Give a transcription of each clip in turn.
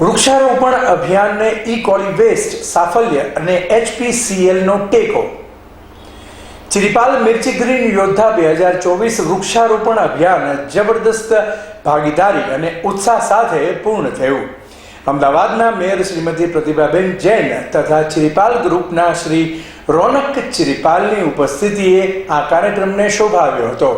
વૃક્ષારોપણ અભિયાનને ઈ કોલી વેસ્ટ, સાફલ્ય અને એચપીસીએલનો ટેકો. ચિરીપાલ મિર્ચી ગ્રીન યોદ્ધા બે હજાર ચોવીસ વૃક્ષારોપણ અભિયાન જબરદસ્ત ભાગીદારી અને ઉત્સાહ સાથે પૂર્ણ થયું. અમદાવાદના મેયર શ્રીમતી પ્રતિભાબેન જૈન તથા ચિરીપાલ ગ્રુપના શ્રી રોનક ચિરીપાલની ઉપસ્થિતિએ આ કાર્યક્રમને શોભાવ્યો હતો.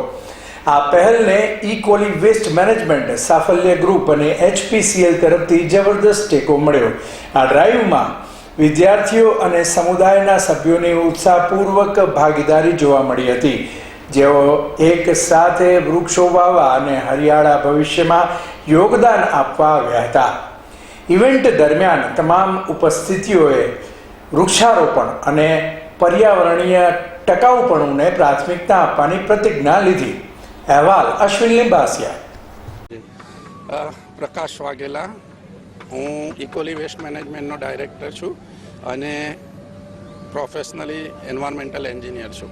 આ પહેલને ઇકોલી વેસ્ટ મેનેજમેન્ટ સાફલ્ય ગ્રુપ અને એચપીસીએલ તરફથી જબરદસ્ત ટેકો મળ્યો. આ ડ્રાઈવમાં વિદ્યાર્થીઓ અને સમુદાયના સભ્યોની ઉત્સાહપૂર્વક ભાગીદારી જોવા મળી હતી. જેઓ એક સાથે વૃક્ષો વાવવા અને હરિયાળા ભવિષ્યમાં યોગદાન આપવા આવ્યા હતા. ઇવેન્ટ દરમિયાન તમામ ઉપસ્થિતિઓએ વૃક્ષારોપણ અને પર્યાવરણીય ટકાઉપણુંને પ્રાથમિકતા આપવાની પ્રતિજ્ઞા લીધી. અહેવાલ અશ્વિન લિંબાસિયા. પ્રકાશ વાઘેલા. હું ઇકોલી વેસ્ટ મેનેજમેન્ટનો ડાયરેક્ટર છું અને પ્રોફેશનલી એન્વાયરમેન્ટલ એન્જિનિયર છું.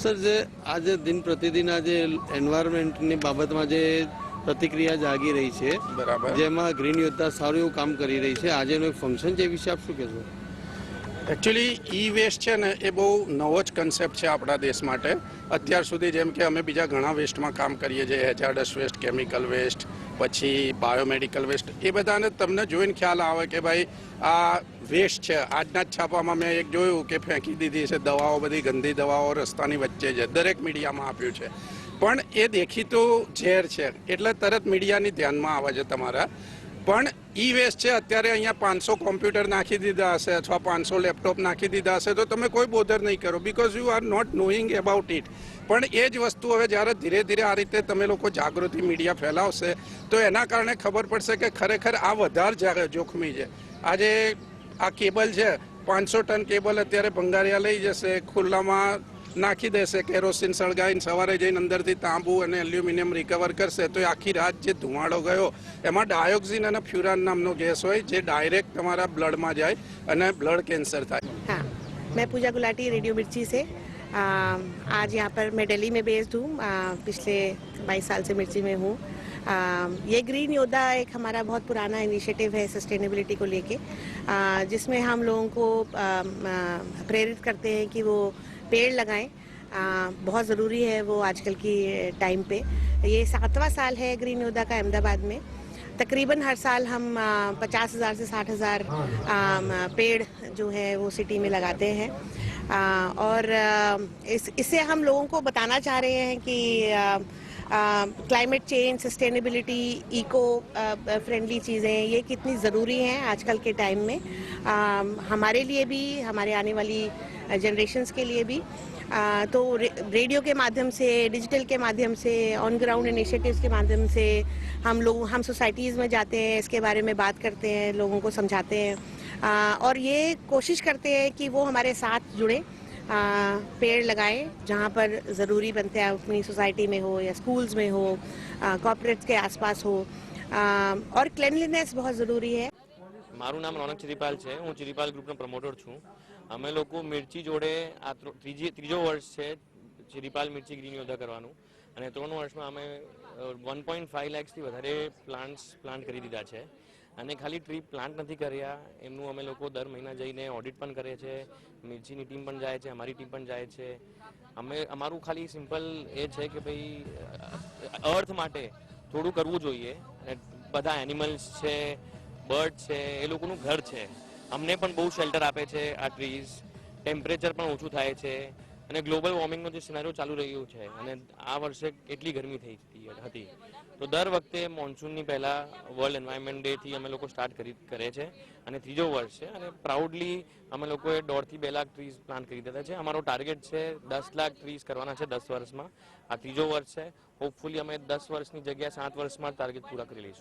સર જે આજે દિન પ્રતિદિન આજે એન્વાયરમેન્ટની બાબતમાં જે પ્રતિક્રિયા જાગી રહી છે બરાબર. જેમાં ગ્રીન યોદ્ધા સારું એવું કામ કરી રહી છે આજેનું એક ફંક્શન છે એ વિશે આપ શું કહેશો? એકચ્યુઅલી ઈ વેસ્ટ છે ને, એ બહુ નવો જ કન્સેપ્ટ છે આપણા દેશ માટે. અત્યાર સુધી જેમ કે અમે બીજા ઘણા વેસ્ટમાં કામ કરીએ છીએ હેઝાર્ડસ વેસ્ટ કેમિકલ વેસ્ટ પછી બાયોમેડિકલ વેસ્ટ એ બધાને તમને જોઈને ખ્યાલ આવે કે ભાઈ, આ વેસ્ટ છે. આજના જ છાપામાં મેં એક જોયું કે ફેંકી દીધી છે દવાઓ બધી, ગંદી દવાઓ રસ્તાની વચ્ચે છે. દરેક મીડિયામાં આપ્યું છે. પણ એ દેખીતું ઝેર છે. એટલે તરત મીડિયાની ધ્યાનમાં આવે છે તમારા. પણ ઈ વેસ્ટ છે, અત્યારે અહીંયા પાંચસો કોમ્પ્યુટર નાખી દીધા હશે અથવા પાંચસો લેપટોપ નાખી દીધા હશે, તો તમે કોઈ બોધર નહીં કરો because you are not knowing about it પણ એ જ વસ્તુ હવે જ્યારે ધીરે ધીરે આ રીતે તમે લોકો જાગૃતિ મીડિયા ફેલાવશે, તો એના કારણે ખબર પડશે કે ખરેખર આ વધારે જોખમી છે. આજે આ કેબલ છે, પાંચસો ટન કેબલ અત્યારે ભંગારિયા લઈ જશે, ખુલ્લામાં નાખી દેશે કેરોસીન સળગાવીને સવારે જઈને અંદરથી તાંબુ અને એલ્યુમિનિયમ રિકવર કરશે તો એ આખી રાત જે ધુમાડો ગયો એમાં ડાયોક્સિન અને ફ્યુરાન નામનો ગેસ હોય જે ડાયરેક્ટ તમારા બ્લડમાં જાય અને બ્લડ કેન્સર થાય हाँ मैं पूजा गुलाटी रेडियो मिर्ची से आ, आज यहाँ पर मैं दिल्ली में बेस्ड हूँ आ, पिछले 22 साल से मिर्ची में हूँ आ, ये ग्रीन योद्धा एक हमारा बहुत पुराना इनिशिएटिव है सस्टेनेबिलिटी को लेके आ, जिसमें हम लोगों को आ, आ, प्रेरित करते हैं कि वो पेड़ लगाएँ। आ, बहुत ज़रूरी है वो आजकल की टाइम पे। ये सातवां साल है ग्रीन योदा का अहमदाबाद में। तकरीबन हर साल हम पचास हज़ार से साठ हज़ार पेड़ जो है वो सिटी में लगाते हैं। आ, और इस इससे हम लोगों को बताना चाह रहे हैं कि climate change sustainability eco friendly चीज़ें ये कितनी ज़रूरी हैं आजकल के टाइम में। आ, हमारे लिए भी हमारे आने वाली जनरेशंस के लिए भी। आ, तो रे, रेडियो के माध्यम से डिजिटल के माध्यम से ऑन ग्राउंड इनिशिएटिव्स के माध्यम से हम लोग हम सोसाइटीज़ में जाते हैं इसके बारे में बात करते हैं लोगों को समझाते हैं। आ, और ये कोशिश करते हैं कि वो हमारे साथ जुड़े। पेड़ लगाएं जहाँ पर ज़रूरी बनते हैं अपनी सोसाइटी में हो या स्कूल्स में हो कॉर्पोरेट्स के आसपास हो आ, और क्लिनलीनेस बहुत ज़रूरी है મારું નામ રોનક ચિરીપાલ છે હું ચિરીપાલ ગ્રુપનો પ્રમોટર છું અમે લોકો મિર્ચી જોડે આ ત્રો- ત્રીજી ત્રીજો વર્ષ છે ચિરીપાલ મિર્ચી ગ્રીન યોદ્ધા કરવાનું અને ત્રણ વર્ષમાં અમે વન પોઈન્ટ ફાઈવ લેક્સથી વધારે પ્લાન્ટ્સ પ્લાન્ટ કરી દીધા છે અને ખાલી ટ્રી પ્લાન્ટ નથી કર્યા. એમનું અમે લોકો દર મહિના જઈને ઓડિટ પણ કરીએ છીએ. મિર્ચીની ટીમ પણ જાય છે, અમારી ટીમ પણ જાય છે. અમે, અમારું ખાલી સિમ્પલ એ છે કે ભાઈ, અર્થ માટે થોડું કરવું જોઈએ. બધા એનિમલ્સ છે બર્ડ છે, એ લોકોનું ઘર છે. અમને પણ બહુ શેલ્ટર આપે છે આ ટ્રીઝ ટેમ્પરેચર પણ ઓછું થાય છે. અને ગ્લોબલ વોર્મિંગનો જે સિનારીઓ ચાલુ રહ્યું છે અને આ વર્ષે એટલી ગરમી થઈ હતી- તો દર વખતે મોન્સૂનની પહેલાં વર્લ્ડ એન્વાયરમેન્ટ ડેથી અમે લોકો સ્ટાર્ટ કરી, કરે છે. અને ત્રીજો વર્ષ છે અને પ્રાઉડલી અમે લોકોએ દોઢથી બે લાખ ટ્રીઝ પ્લાન્ટ કરી દીધા છે. અમારો ટાર્ગેટ છે દસ લાખ ટ્રીઝ કરવાના છે દસ વર્ષમાં. આ ત્રીજો વર્ષ છે. હોપફુલી અમે દસ વર્ષની જગ્યાએ સાત વર્ષમાં ટાર્ગેટ પૂરા કરી લઈશું.